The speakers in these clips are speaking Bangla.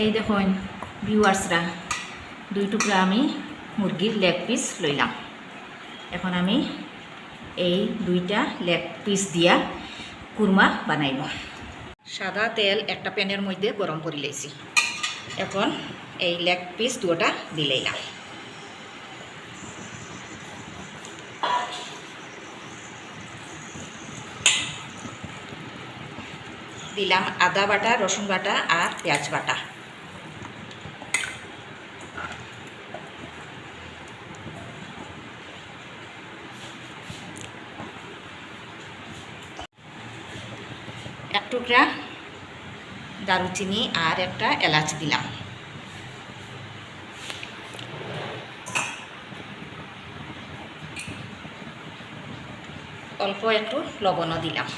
এই দেখুন ভিউয়ার্সরা দুই টুকরা আমি মুরগির লেগ পিস লইলাম। এখন আমি এই দুইটা লেগ পিস দিয়া কুরমা বানাইব। সাদা তেল একটা প্যানের মধ্যে গরম করে লেছি। এখন এই লেগ পিস দুটা দিলাইলাম দিলাম আদা বাটা, রসুন বাটা আর পেঁয়াজ বাটা। এক টুকরা দারুচিনি আর একটা এলাচ দিলাম। অল্প একটু লবণও দিলাম।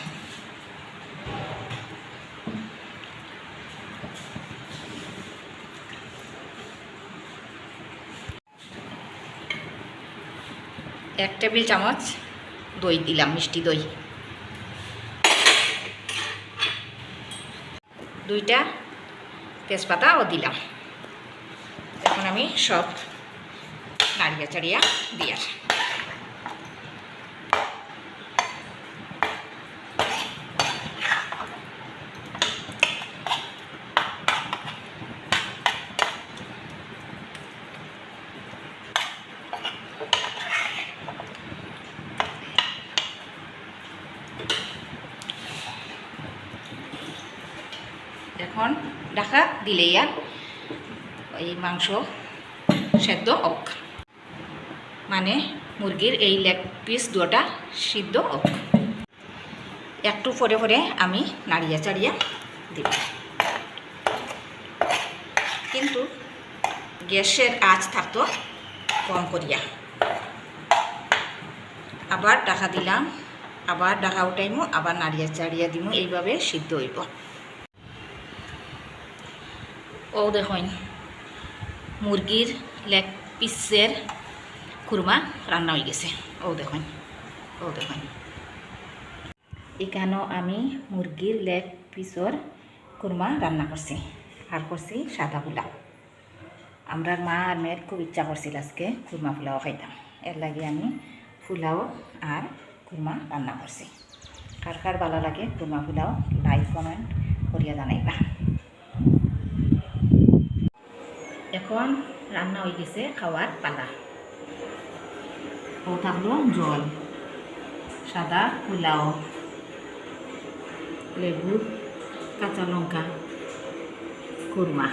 এক টেবিল চামচ দই দিলাম, মিষ্টি দই। দুইটা তেজপাতাও দিলাম। এখন আমি সব নাড়িয়া চাড়িয়া দিয়ার এখন ঢাকা দিলেই আর এই মাংস সেদ্ধ হোক। মানে মুরগির এই লেগ পিস দুটা সিদ্ধ হোক। একটু পরে পরে আমি নাড়িয়া চাড়িয়া দিব। কিন্তু গ্যাসের আঁচ থাকতো কম করিয়া। আবার ডাকা দিলাম, আবার ডাকা উঠাইমু, আবার নাড়িয়া চাড়িয়া দিমু, এইভাবে সিদ্ধ হইব। ও দেখুন, মুরগির লেগ পিসের খুরমা রান্না হয়ে গেছে। ও দেখুন ও দেখুন। এখানেও আমি মুরগির লেগ পিসর খুরমা রান্না করছি, আর করছি সাদা পোলাও। আমরা মা আর মেয়ের খুব ইচ্ছা করছিল আজকে খুরমা পোলাও খাইতাম। এর লাগে আমি পোলাও আর খুরমা রান্না করছি। কার কার ভালো লাগে খুরমা পোলাও লাইক কমেন্ট করিয়া জানাইবা। এখন রান্না হয়ে গেছে খাওয়ার পালা। ও থাকল জল, সাদা পোলাও, লেবু, কাঁচা লঙ্কা, কুরমা।